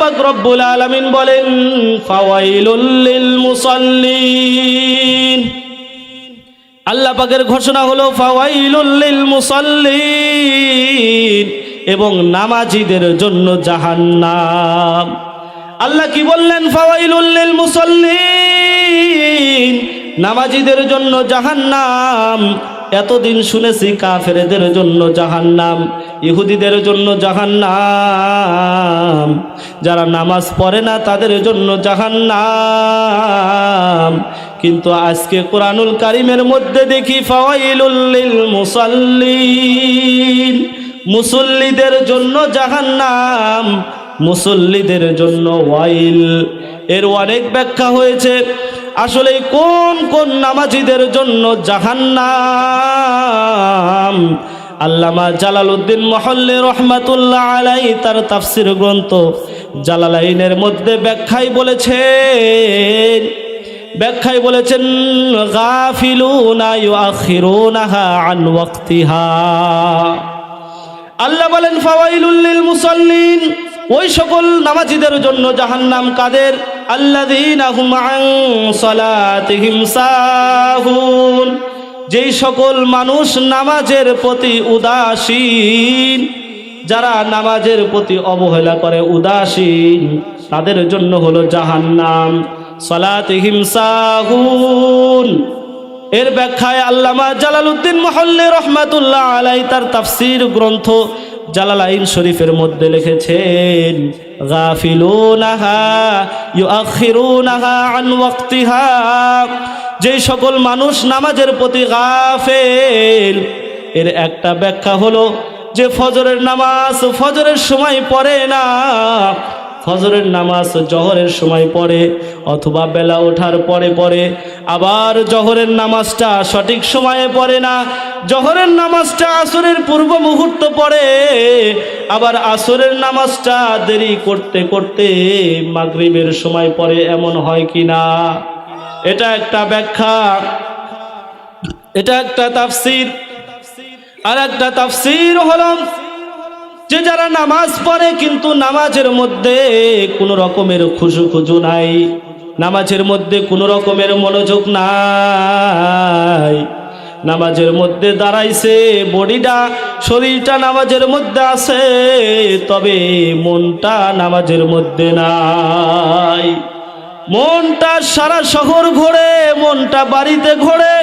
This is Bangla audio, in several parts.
পাক রব্বুল বলেন আল্লাহ পাকের ঘোষণা হলো, ফাওয়াইলুল লিল এবং নামাজীদের জন্য জাহান্নাম। আল্লাহ কি বললেন? ফাওয়াইলুল লিল মুসাল্লিন। নামাজীদের জন্য জাহান্নাম। এতদিন শুনেছি কাফেরদের জন্য জাহান্নাম। ইহুদিদের জন্য জাহান্নাম। যারা নামাজ পড়ে না, তাদের জন্য জাহান্নাম। কিন্তু আজকে কোরআনুল কারিমের মধ্যে দেখি ফাওয়াইলুল লিল মুসাল্লিন। মুসল্লিদের জন্য জাহান্নাম, মুসল্লিদের জন্য ওয়াইল। এর অনেক ব্যাখ্যা হয়েছে। আসলে কোন কোন নামাজিদের জন্য জাহান্নাম? আল্লামা জালালউদ্দিন মহল্লে রহমাতুল্লাহ আলাই তার তাফসির গ্রন্থ জালালাইনের মধ্যে ব্যাখ্যায় বলেছেন ব্যাখ্যায় বলেছেন, গাফিলুনা ইউআখিরুনাহা আন ওয়াক্তিহা। আল্লাহ বলেন, ফাওয়াইলুল লিল মুসাল্লিন, ওই সকল নামাজীদের জন্য জাহান্নাম কাদের? আল্লাযীনা হুম আন সালাতিহিম সাহুন। যেই সকল মানুষ নামাজের প্রতি উদাসীন, যারা নামাজের প্রতি অবহেলা করে উদাসীন, তাদের জন্য হলো জাহান্নাম। সালাতিহিম সাহুন। এর ব্যাখ্যায় আল্লামা জালালউদ্দিন মহল্লে রহমাতুল্লাহ আলাই তার তাফসির গ্রন্থ জালালাইন শরীফের মধ্যে লিখেছেন, গাফিলুনাহা, ইউআখিরুনাহা আন ওয়াক্তিহা। যেই সকল মানুষ নামাজের প্রতি গাফেল, এর একটা ব্যাখ্যা হলো যে ফজরের নামাজ ফজরের সময় পড়ে না। ফজরের নামাজ জহরের সময় পড়ে অথবা বেলা ওঠার পরে পড়ে, আবার জহরের নামাজটা সঠিক সময়ে পড়ে না। জহরের নামাজটা আসরের পূর্ব মুহূর্ত পড়ে, আবার আসরের নামাজটা দেরি করতে করতে মাগরিবের সময় পড়ে, এমন হয় কি না এটা একটা ব্যাখ্যা। এটা একটা তাফসির। আর একটা তাফসির হলো যে যারা নামাজ পড়ে কিন্তু নামাজের মধ্যে কোনো রকমের খুশু খুজু নাই, নামাজের মধ্যে কোনো রকমের মনোযোগ নাই। নামাজের মধ্যে দাঁড়াইছে, বডিটা, শরীরটা নামাজের মধ্যে আছে, তবে মনটা নামাজের মধ্যে নাই। মনটা সারা শহর ঘোরে, মনটা বাড়িতে ঘোরে,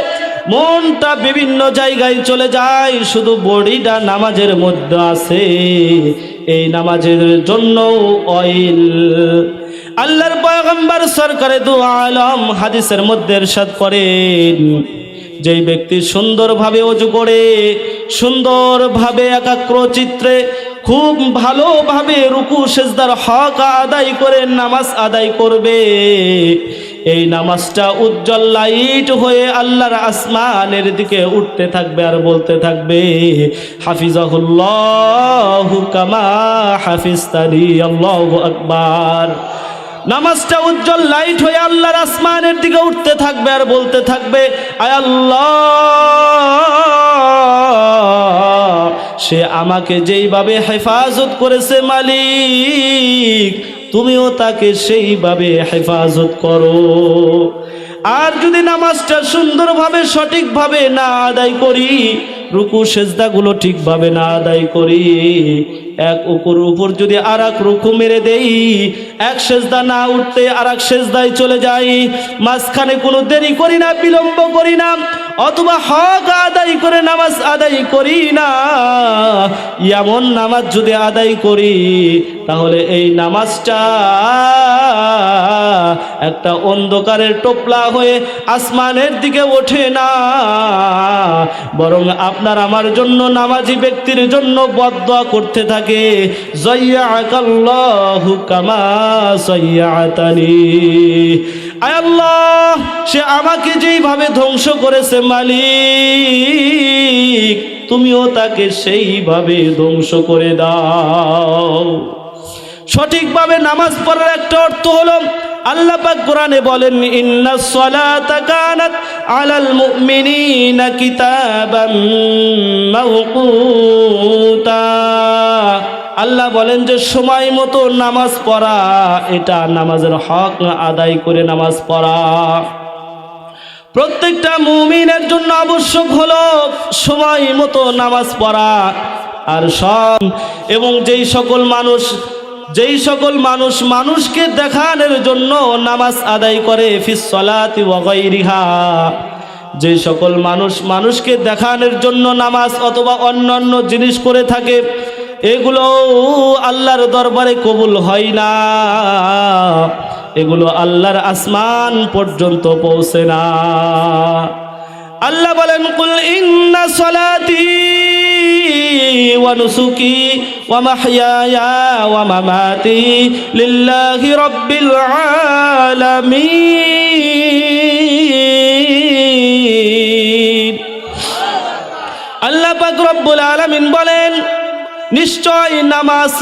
মনটা বিভিন্ন জায়গায় চলে যায়, শুধু বডিটা নামাজের মধ্যে আছে। এই নামাজের জন্য অইল। আল্লাহর পয়গম্বর সরকারে দু আলম হাদিসের মধ্যে এরশাদ করেন, যেই ব্যক্তি সুন্দরভাবে অজু করে, সুন্দরভাবে একাগ্র চিত্রে খুব ভালোভাবে রুকু, সেজদার হক আদায় করে, নামাজ আদায় করবে। এই নামাজটা উজ্জ্বল লাইট হয়ে আল্লাহর আসমানের দিকে উঠতে থাকবে আর বলতে থাকবে, হাফিজাহুল্লাহ কামা হাফিজতানি, আল্লাহু আকবার। নামাজটা উজ্জ্বল লাইট হয়ে আল্লাহর আসমানের দিকে উঠতে থাকবে আর বলতে থাকবে, আয় আল্লাহ সে আমাকে যেইভাবে হেফাজত করেছে মালিক, তুমিও তাকে সেইভাবে হেফাজত করো। আর যদি নামাজটা সুন্দরভাবে, সঠিকভাবে না আদায় করি, রুকু, সেজদাগুলো ঠিকভাবে না আদায় করি এক উপর উপর যদি আর এক রুকু মেরে দেই, এক সেজদা না উঠতে আর এক সেজদায় চলে যাই। মাঝখানে কোনো দেরি করি না, বিলম্ব করি না, অথবা হক আদায় করে নামাজ আদায় করি না। এমন নামাজ যদি আদায় করি, তাহলে এই নামাজটা একটা অন্ধকারের টোপলা হয়ে আসমানের দিকে ওঠে না। বরং আপনার আমার জন্য নামাজি ব্যক্তির জন্য বদয়া করতে থাকে। আয় আল্লাহ, সে আমাকে যেইভাবে ধ্বংস করেছে মালিক, তুমিও তাকে সেইভাবে ধ্বংস করে দাও। সঠিকভাবে নামাজ পড়ার একটা অর্থ হলো আল্লাহ পাক কোরআনে বলেন ইন্না সলাতা কানাত আলাল মুমিনিনা কিতাবাম মাওকুতা। আল্লাহ বলেন যে, সময় মতো নামাজ পড়া, এটা নামাজের হক আদায় করে নামাজ পড়া। প্রত্যেকটা মুমিনের জন্য আবশ্যক হলো সময় মতো নামাজ পড়া, আর সব এবং যেই সকল মানুষ যেই সকল মানুষ মানুষকে দেখানোর জন্য নামাজ আদায় করে ফিসলাতি ওয়াগাইরিহা যে সকল মানুষ মানুষকে দেখানোর জন্য নামাজ অথবা অন্যান্য জিনিস করে থাকে, এগুলো আল্লাহর দরবারে কবুল হয় না। এগুলো আল্লাহর আসমান পর্যন্ত পৌঁছে না। আল্লাহ বলেন, কুল ইন্না সলাতি মাহইয়ায়া ওয়া মামাতি লিল্লাহি রাব্বিল আলামিন। আল্লাহ পাক রব্বুল বলেন, নিশ্চয় নামাজ,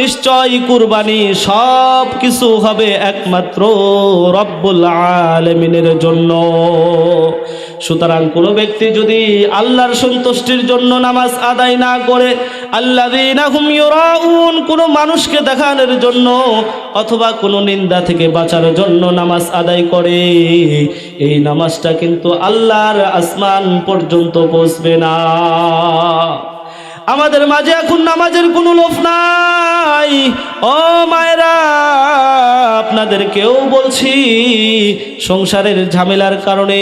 নিশ্চয় কুরবানি সব কিছু হবে একমাত্র রব্বুল আলমিনের জন্য। সুতরাং কোনো ব্যক্তি যদি আল্লাহর সন্তুষ্টির জন্য নামাজ আদায় না করে আল্লাহ কোনো মানুষকে দেখানোর জন্য অথবা কোনো নিন্দা থেকে বাঁচার জন্য নামাজ আদায় করে, এই নামাজটা কিন্তু আল্লাহর আসমান পর্যন্ত পৌঁছবে না। আমাদের মাঝে এখন নামাজের কোনো লোভ নাই। ও মায়েরা আপনাদেরকেও বলছি, সংসারের ঝামেলার কারণে,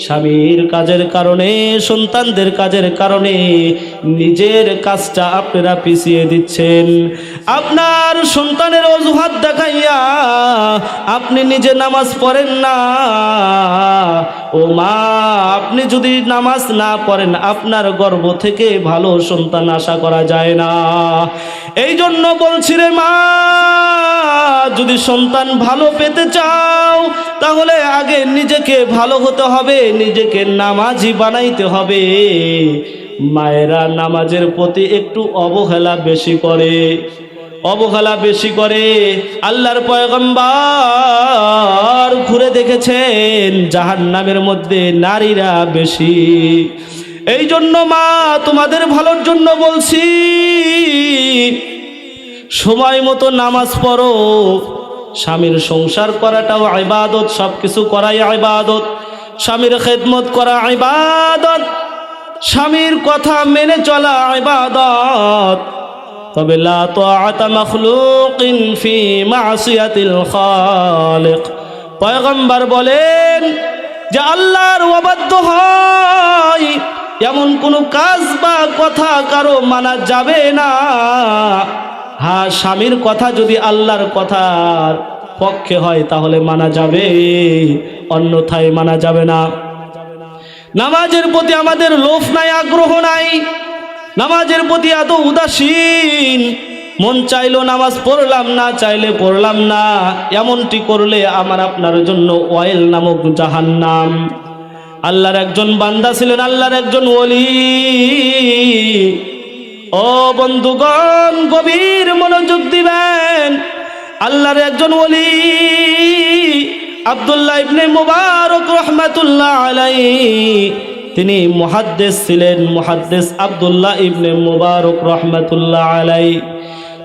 স্বামীর কাজের কারণে, সন্তানদের কাজের কারণে নিজের কাজটা আপনারা পিছিয়ে দিচ্ছেন। আপনার সন্তানের অজুহাত দেখাইয়া আপনি নিজে নামাজ পড়েন না। ও মা, আপনি যদি নামাজ না পড়েন, আপনার গর্ব থেকে ভালো সন্তান আশা করা যায় না। এই জন্য বলছি রে মা, যদি সন্তান ভালো পেতে চাও, তাহলে আগে নিজেকে ভালো হতে হবে, নিজেকে নামাজি বানাইতে হবে। মায়েরা নামাজের প্রতি একটু অবহেলা বেশি করে, অবহেলা বেশি করে। আল্লাহর পয়গম্বর ঘুরে দেখেছেন জাহান নামের মধ্যে নারীরা বেশি। এই জন্য মা, তোমাদের ভালোর জন্য বলছি সময় মতো নামাজ পড়ো। স্বামীর সংসার করাটাও আইবাদত সব কিছু করাই আইবাদত স্বামীর খেদমত করা আইবাদত স্বামীর কথা মেনে চলা আইবাদত তবে লা পয়গম্বর বলেন যে আল্লাহর অবাধ্য হয়, এমন কোনো কাজ বা কথা কারও মানা যাবে না। হ্যাঁ স্বামীর কথা যদি আল্লাহর কথার পক্ষে হয়, তাহলে মানা যাবে। অন্যথায় মানা যাবে না। নামাজের প্রতি আমাদের লোভ নাই, আগ্রহ নাই। নামাজের প্রতি এত উদাসীন। মন চাইলো নামাজ পড়লাম না, চাইলে পড়লাম না। এমনটি করলে আমার আপনার জন্য ওয়েল নামক জাহান্নাম। আল্লাহর একজন বান্দা ছিলেন, আল্লাহর একজন ওলি। ও বন্ধুগণ, গভীর মনোযোগ দিবেন। আল্লাহর একজন ওলি, আব্দুল্লাহ ইবনে মুবারক রহমাতুল্লাহ আলাই তিনি মুহাদ্দেস ছিলেন, মুহাদ্দেস আব্দুল্লাহ ইবনে মুবারক রহমাতুল্লাহ আলাই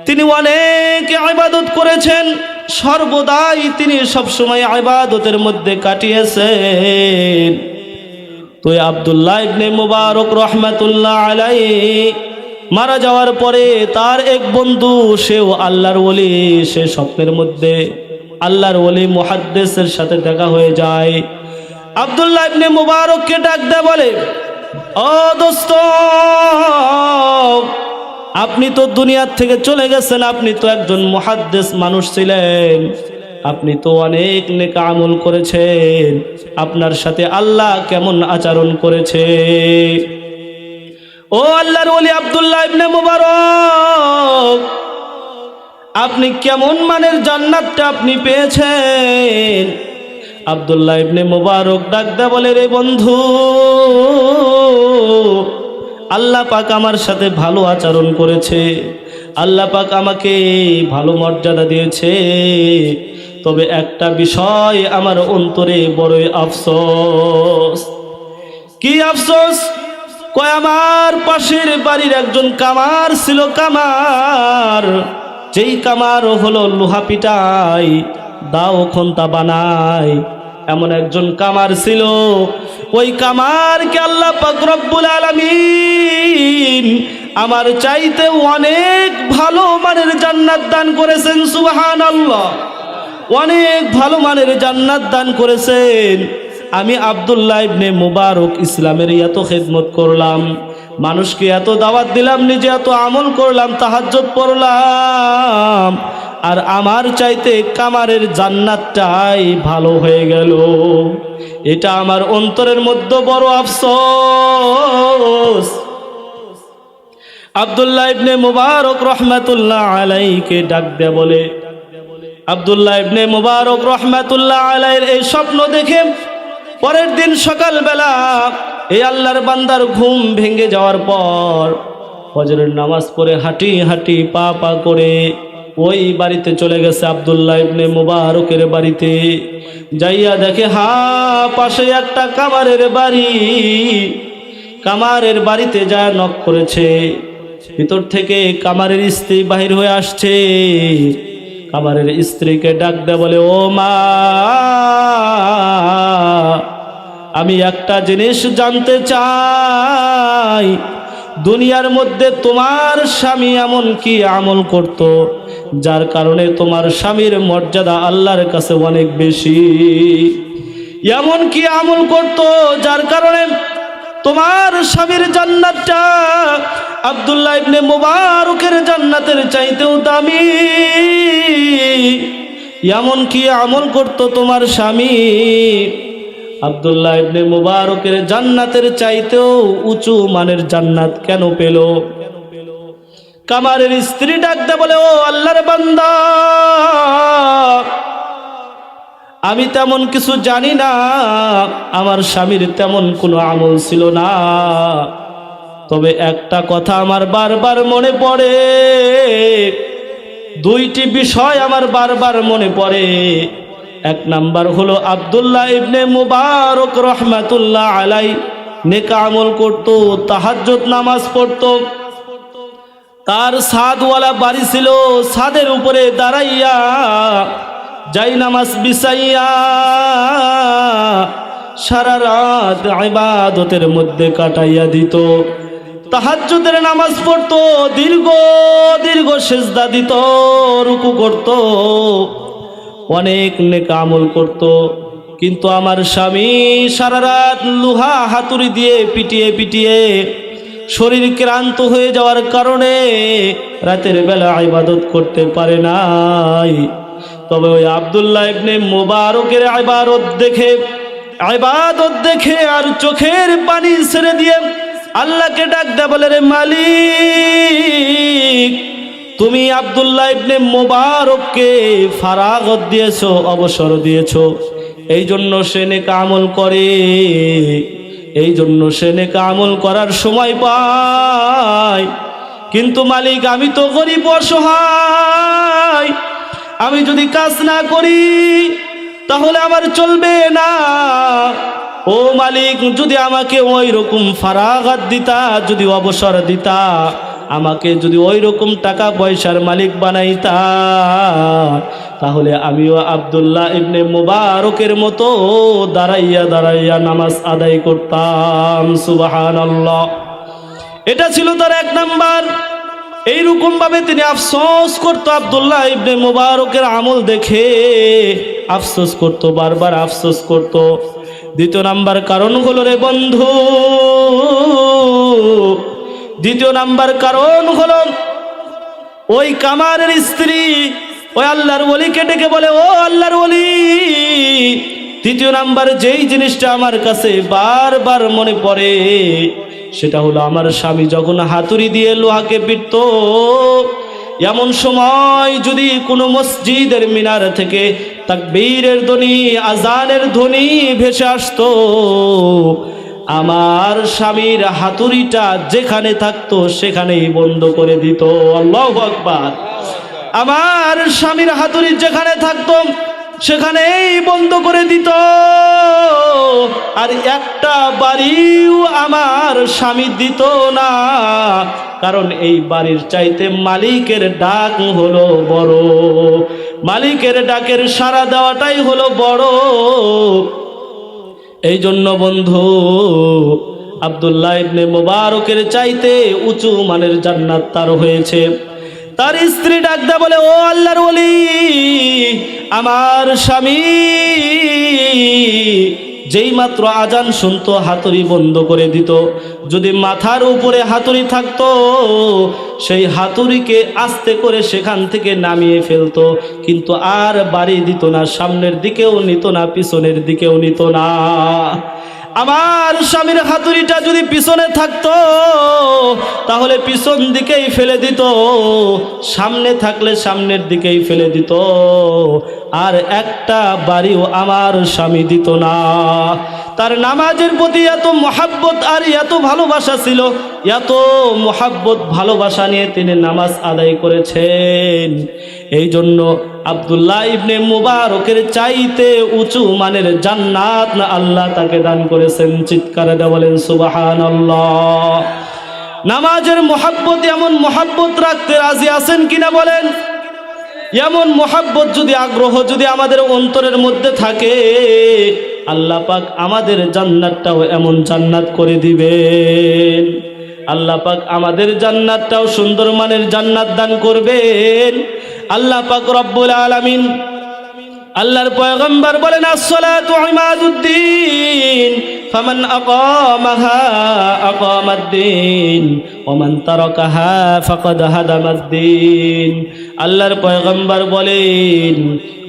তিনি অনেক ইবাদত করেছেন, সর্বদাই তিনি সবসময় ইবাদতের মধ্যে কাটিয়েছেন। তো আব্দুল্লাহ ইবনে মুবারক রহমাতুল্লাহ আলাই মারা যাওয়ার পরে তার এক বন্ধু, সেও আল্লাহর ওলি, সে স্বপ্নের মধ্যে আল্লাহর ওলি মুহাদ্দেসের সাথে দেখা হয়ে যায়। আব্দুল্লাহ ইবনে মুবারককে ডাক দেয় বলে, ও দোস্ত, আপনি তো দুনিয়ার থেকে চলে গেছেন, আপনি তো একজন মুহাদ্দেস মানুষ ছিলেন। আপনি তো অনেক নেকা আমল করেছেন, আপনার সাথে আল্লাহ কেমন আচরণ করেছে? ও আল্লাহর ওলি আব্দুল্লাহ ইবনে মুবারক, আপনি কেমন মানের জান্নাতটা আপনি পেয়েছেন? আব্দুল্লাহ ইবনে মুবারক ডাকদা বলে, রে বন্ধু, আল্লাহ পাক আমার সাথে ভালো আচরণ করেছে। আল্লাহ পাক আমাকে ভালো মর্যাদা দিয়েছে। তবে একটা বিষয় আমার অন্তরে বড়ই আফসোস। কি আফসোস? কয়, আমার পাশের বাড়ির একজন কামার ছিল কামার। যেই কামার হলো লোহা পিটাই, দাও খন্তা বানায় এমন একজন কামার ছিল। ওই কামার কামারকে আল্লাহ পাক রব্বুল আলামিন আমার চাইতে অনেক ভালো মানের জান্নাত দান করেছেন, সুবহানাল্লাহ। অনেক ভালো মানের জান্নাত দান করেছেন। আমি আবদুল্লাহ ইবনে মুবারক ইসলামের এত খেদমত করলাম, মানুষকে এত দাওয়াত দিলাম, নিজে এত আমল করলাম তাহাজ্জত পড়লাম, আর আমার চাইতে কামারের জান্নাতটাই ভালো হয়ে গেল। এটা আমার অন্তরের মধ্যে বড় আফসোস। আবদুল্লাহ ইবনে মুবারক রহমাতুল্লাহ আলাইকে ডাক দে বলে, আবদুল্লাহ ইবনে মুবারক রহমাতুল্লাহ আলাইয়ের এই স্বপ্ন দেখে পরের দিন সকালবেলা এই আল্লাহর বান্দার ঘুম ভেঙে যাওয়ার পর ফজরের নামাজ পড়ে হাঁটি হাঁটি পা পা করে ওই বাড়িতে চলে গেছে আবদুল্লাহ ইবনে মুবারকের বাড়িতে। যাইয়া দেখে, হা, পাশে একটা কামারের বাড়ি। কামারের বাড়িতে যা নক করেছে। ভিতর থেকে কামারের স্ত্রী বাহির হয়ে আসছে। কামারের স্ত্রীকে ডাক দে বলে, ও মা আমি একটা জিনিস জানতে চাই। দুনিয়ার মধ্যে তোমার স্বামী এমন কি আমল করত, যার কারণে তোমার স্বামীর মর্যাদা আল্লাহর কাছে অনেক বেশি? এমন কি আমল করত, যার কারণে তোমার স্বামীর জান্নাতটা আব্দুল্লাহ ইবনে মুবারকের জান্নাতের চাইতেও দামি? এমন কি আমল করত তোমার স্বামী? আব্দুল্লাহ ইবনে মুবারকের জান্নাতের চাইতেও উঁচু মানের জান্নাত কেন পেল? কামারের স্ত্রী ডাকতে বলে, ও আল্লাহর বান্দা, আমি তেমন কিছু জানি না, আমার স্বামীর তেমন কোনো আমল ছিল না। তবে একটা কথা আমার বারবার মনে পড়ে, দুইটি বিষয় আমার বারবার মনে পড়ে। এক নাম্বার হলো আবদুল্লাহ ইবনে মুবারক রহমাতুল্লাহ আলাই। নেকা আমল করতো তাহাজ্জত নামাজ পড়ত। তার সাদওয়ালা বাড়ি ছিল সাদের উপরে দাঁড়াইয়া, যাই নামাজ বিছাইয়া, সারা রাত ইবাদতের মধ্যে কাটাইয়া দিত। তাহাজ্জুদের নামাজ পড়তো, দীর্ঘ দীর্ঘ সেজদা দিত, রুকু করত। অনেক নেক আমল করত। কিন্তু আমার স্বামী সারা রাত লোহা হাতুড়ি দিয়ে পিটিয়ে পিটিয়ে শরীর ক্লান্ত হয়ে যাওয়ার কারণে রাতের বেলা ইবাদত করতে পারে নাই। তবে ওই আবদুল্লাহ ইবনে মুবারকের ইবাদত দেখে ইবাদত দেখে আর চোখের পানি ছেড়ে দিয়ে আল্লাহকে ডাক দে বলে, রে মালিক তুমি আবদুল্লাহ ইবনে মোবারককে ফারাগত দিয়েছ, অবসর দিয়েছ। এই জন্য সে নেক আমল করে। এই জন্য সে আমল করার সময় পায়। কিন্তু মালিক, আমি তো গরিব অসহায়। আমি যদি কাজ না করি, তাহলে আমার চলবে না। ও মালিক, যদি আমাকে ওই রকম ফারাগাত দিতা, যদি অবসর দিতা আমাকে যদি ওই রকম টাকা পয়সার মালিক বানাইতা, তাহলে আমিও আবদুল্লাহ ইবনে মুবারকের মতো দাঁড়াইয়া দাঁড়াইয়া নামাজ আদায় করতাম সুবাহান এটা ছিল তার এক নাম্বার। এইরকম ভাবে তিনি আফসোস করতো আবদুল্লাহ ইবনে মুবারকের আমল দেখে, আফসোস করতো, বারবার আফসোস করতো। দ্বিতীয় নাম্বার কারণ হলো রে বন্ধু দ্বিতীয় নাম্বার কারণ হলো, ওই কামারের স্ত্রী, ওই আল্লাহর ওলিকে ডেকে বলে, ও আল্লাহর ওলি, তৃতীয় নাম্বার যেই জিনিসটা আমার কাছে বারবার মনে পড়ে, সেটা হলো আমার স্বামী যখন হাতুড়ি দিয়ে লোহাকে পিটত, এমন সময় যদি কোনো মসজিদের মিনার থেকে তাকবীরের ধ্বনি, আজানের ধ্বনি ভেসে আসতো আমার স্বামীর হাতুড়িটা যেখানে থাকতো সেখানেই বন্ধ করে দিত। আল্লাহ আকবার। আমার স্বামীর হাতুড়ি যেখানে থাকতো সেখানেই বন্ধ করে দিত। আর একটা বাড়িও আমার স্বামী দিত না। কারণ এই বাড়ির চাইতে মালিকের ডাক হলো বড়। মালিকের ডাকের সাড়া দেওয়াটাই হলো বড়। এই জন্য বন্ধু, আবদুল্লাহ ইবনে মোবারকের চাইতে উঁচু মানের জান্নাত তার হয়েছে। তার স্ত্রী ডাকদা বলে, ও আল্লাহর ওলি, আমার স্বামী যেই মাত্র আজান শুনতো, হাতুড়ি বন্ধ করে দিত। যদি মাথার উপরে হাতুড়ি থাকতো, সেই হাতুড়িকে আস্তে করে সেখান থেকে নামিয়ে ফেলতো। কিন্তু আর বাড়ি দিত না, সামনের দিকেও নিত না, পিছনের দিকেও নিত না। আমার স্বামীর হাতুড়িটা যদি পিছনে থাকতো, তাহলে পিছন দিকেই ফেলে দিত, সামনে থাকলে সামনের দিকেই ফেলে দিত। আর একটা বাড়িও আমার স্বামী দিত না। তার নামাজের প্রতি এত মহাব্বত আর এত ভালোবাসা ছিল, এত মহাব্বত ভালোবাসা নিয়ে তিনি নামাজ আদায় করেছেন। এই জন্য আবদুল্লাহ ইবনে মুবারকের চাইতে উঁচু মানের জান্নাত না আল্লাহ তাকে দান করেছেন, চিৎকারে দে বলেন সুবাহান নামাজের মহাব্বত, এমন মহাব্বত রাখতে রাজি আছেন কিনা বলেন? এমন মহাব্বত যদি, আগ্রহ যদি আমাদের অন্তরের মধ্যে থাকে, আল্লাহ পাক আমাদের জান্নাতটাও এমন জান্নাত করে দিবেন। আল্লাহ পাক আমাদের জান্নাতটাও সুন্দর মানের জান্নাত দান করবেন। আল্লাহ পাক রব্বুল আলামিন আল্লাহর পয়গম্বর বলেন, আসসালাতু ইমাদুদ্দিন, ফামান আকামাহা আকামাদ্দিন, ওমান তারাকাহা ফাকাদ হাদামাদ্দিন। আল্লাহর পয়গম্বর বলেন,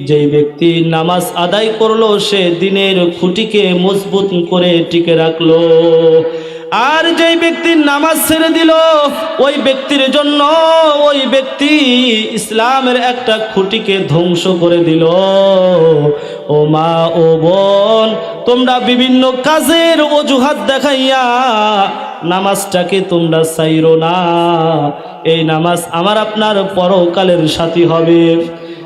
যেই ব্যক্তি নামাজ আদায় করল, সে দিনের খুঁটিকে মজবুত করে টিকে রাখল। আর যেই ব্যক্তি নামাজ ছেড়ে দিল, ওই ব্যক্তির জন্য ওই ব্যক্তি ইসলামের একটা খুঁটিকে ধ্বংস করে দিল। ও মা, ও বোন, তোমরা বিভিন্ন কাজের অজুহাত দেখাইয়া নামাজটাকে তোমরা চাইরো না। এই নামাজ আমার আপনার পরকালের সাথী হবে।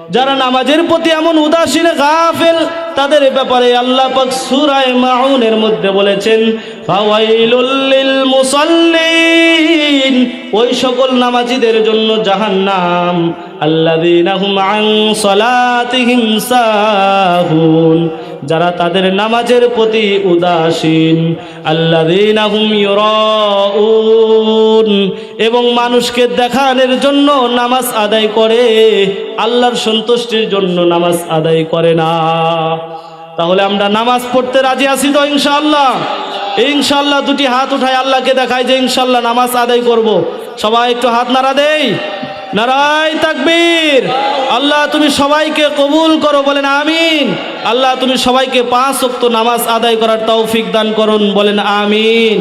যারা নামাজের প্রতি এমন উদাসীন, গাফেল তাদের ব্যাপারে আল্লাহ পাক সূরায়ে মাউনের মধ্যে বলেছেন, ফাওয়াইলুল লিল মুসাল্লিন ওই সকল নামাজীদের জন্য জাহান্নাম। আল্লাযীনা হুম আন সালাতিহিম সাহুন। যারা তাদের নামাজের প্রতি উদাসীন। এবং মানুষকে দেখানোর জন্য নামাজ আদায় করে, আল্লাহর সন্তুষ্টির জন্য নামাজ আদায় করে না। তাহলে আমরা নামাজ পড়তে রাজি আছি তো ইনশাআল্লাহ? ইনশাআল্লাহ দুটি হাত উঠায় আল্লাহকে দেখায় যে ইনশাআল্লাহ নামাজ আদায় করব। সবাই একটু হাত নাড়া দেই। নারাই তাকবীর। আল্লাহ তুমি সবাইকে কবুল করো, বলেন আমিন। আল্লাহ তুমি সবাইকে পাঁচ ওয়াক্ত নামাজ আদায় করার তৌফিক দান করুন, বলেন আমিন।